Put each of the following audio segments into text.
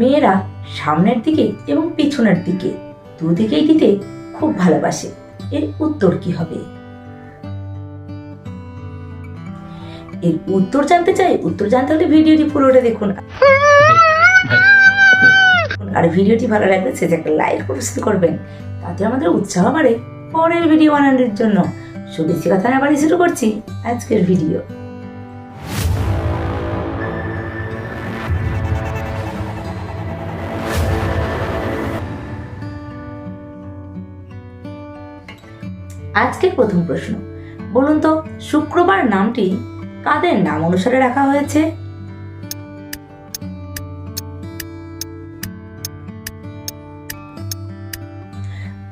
মেয়েরা সামনের দিকে এবং পিছনের দিকে দুদিকেই দিতে খুব ভালোবাসে। এর উত্তর কি হবে? এর উত্তর জানতে চাই, উত্তর জানতে হলে ভিডিওটি পুরোটা দেখুন। আর ভিডিওটি ভালো লাগলে সেটা একটা লাইক অবশ্যই করবেন। তাতে আমাদের উৎসাহ বাড়ে পরের ভিডিও বানানোর জন্য। শুভেচ্ছা কথা না বাড়ি শুরু করছি আজকের ভিডিও। আজকের প্রথম প্রশ্ন। বলুন তো, শুক্রবার নামটি কাদের নাম অনুসারে রাখা হয়েছে?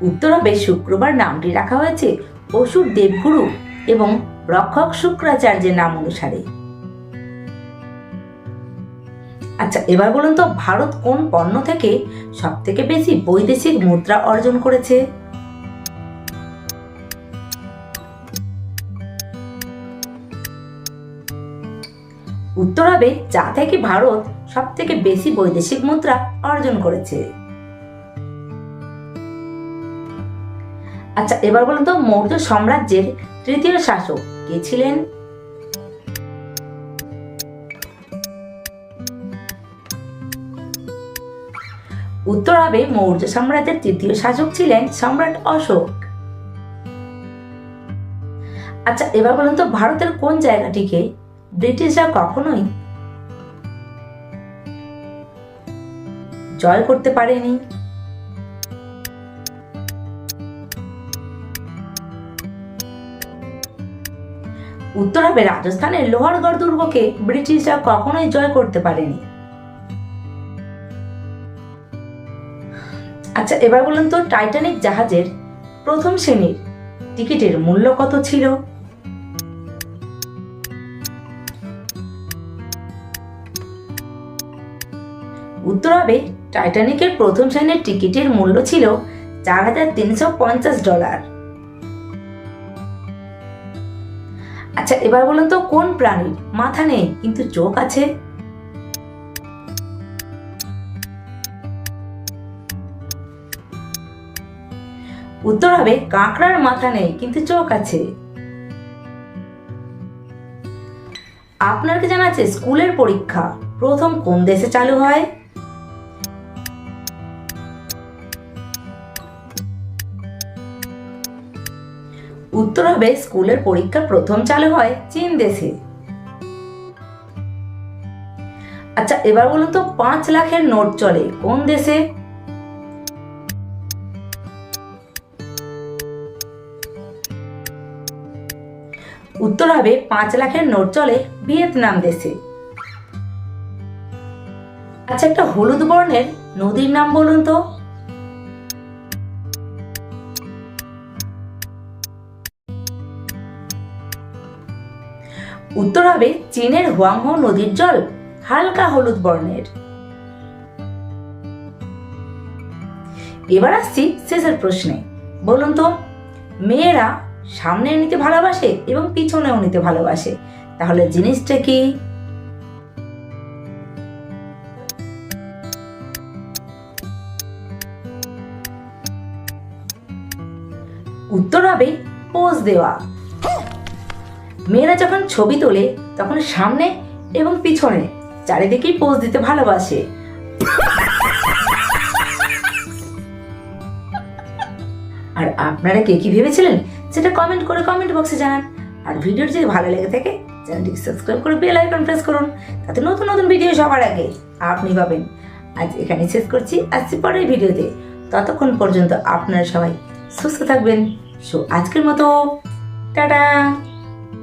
উত্তর হবে শুক্রবার নামটি রাখা হয়েছে অসুর দেবগুরু এবং রক্ষক শুক্রাচার্যের নাম অনুসারে। আচ্ছা এবার বলুন তো, ভারত কোন পণ্য থেকে সব থেকে বেশি বৈদেশিক মুদ্রা অর্জন করেছে? উত্তর হবে চা থেকে ভারত সব থেকে বেশি বৈদেশিক মুদ্রা অর্জন করেছে। আচ্ছা এবার বলুন তো, মৌর্য সাম্রাজ্যের তৃতীয় শাসক কে ছিলেন? উত্তর হবে মৌর্য সাম্রাজ্যের তৃতীয় শাসক ছিলেন সম্রাট অশোক। আচ্ছা এবার বলুন তো, ভারতের কোন জায়গাটিকে ব্রিটিশরা কখনোই জয় করতে পারেনি। উত্তর হবে রাজস্থানের লোহারগড় দুর্গকে ব্রিটিশরা কখনোই জয় করতে পারেনি। আচ্ছা এবার বলুন তো টাইটানিক জাহাজের প্রথম শ্রেণির টিকিটের মূল্য কত ছিল? উত্তর হবে টাইটানিকের প্রথম শ্রেণির টিকিটের মূল্য ছিল চার হাজার তিনশো পঞ্চাশ ডলার। আচ্ছা এবার বলুন তো, কোন প্রাণীর মাথা নেই, কিন্তু চোখ আছে। উত্তর হবে, কাঁকড়ার মাথা নেই, কিন্তু চোখ আছে। আপনার কি জানা আছে, স্কুলের পরীক্ষা প্রথম কোন দেশে চালু হয়? উত্তর হবে স্কুলের পরীক্ষা প্রথম চালু হয় চীন দেশে। আচ্ছা এবার বলুন তো পাঁচ লাখের নোট চলে কোন দেশে? উত্তর হবে পাঁচ লাখের নোট চলে ভিয়েতনাম দেশে। আচ্ছা একটা হলুদ বর্ণের নদীর নাম বলুন তো। উত্তর হবে চীনের হুয়াংহো নদীর জল, হালকা হলুদ বর্ণের। এবার আসছি শেষের প্রশ্নে। বলুন তো, মেয়েরা সামনে নিতে ভালোবাসে এবং পিছনেও নিতে ভালোবাসে। তাহলে জিনিসটা কি? উত্তর হবে পোজ দেওয়া। মেয়েরা যখন ছবি তোলে, তখন সামনে এবং পিছনে চারিদিকেই পোজ দিতে ভালোবাসে। আর আপনারা কে কি ভেবেছিলেন? সেটা কমেন্ট করে কমেন্ট বক্সে জানান। আর ভিডিওটি যদি ভালো লেগে থাকে চ্যানেলটিকে সাবস্ক্রাইব করে বেল আইকন প্রেস করুন। তাতে নতুন নতুন ভিডিও সবার আগে আপনি পাবেন। আজ এখানে শেষ করছি। আসছি পরের ভিডিওতে ততক্ষণ পর্যন্ত আপনারা সবাই সুস্থ থাকবেন। সো আজকের মতো, টাটা!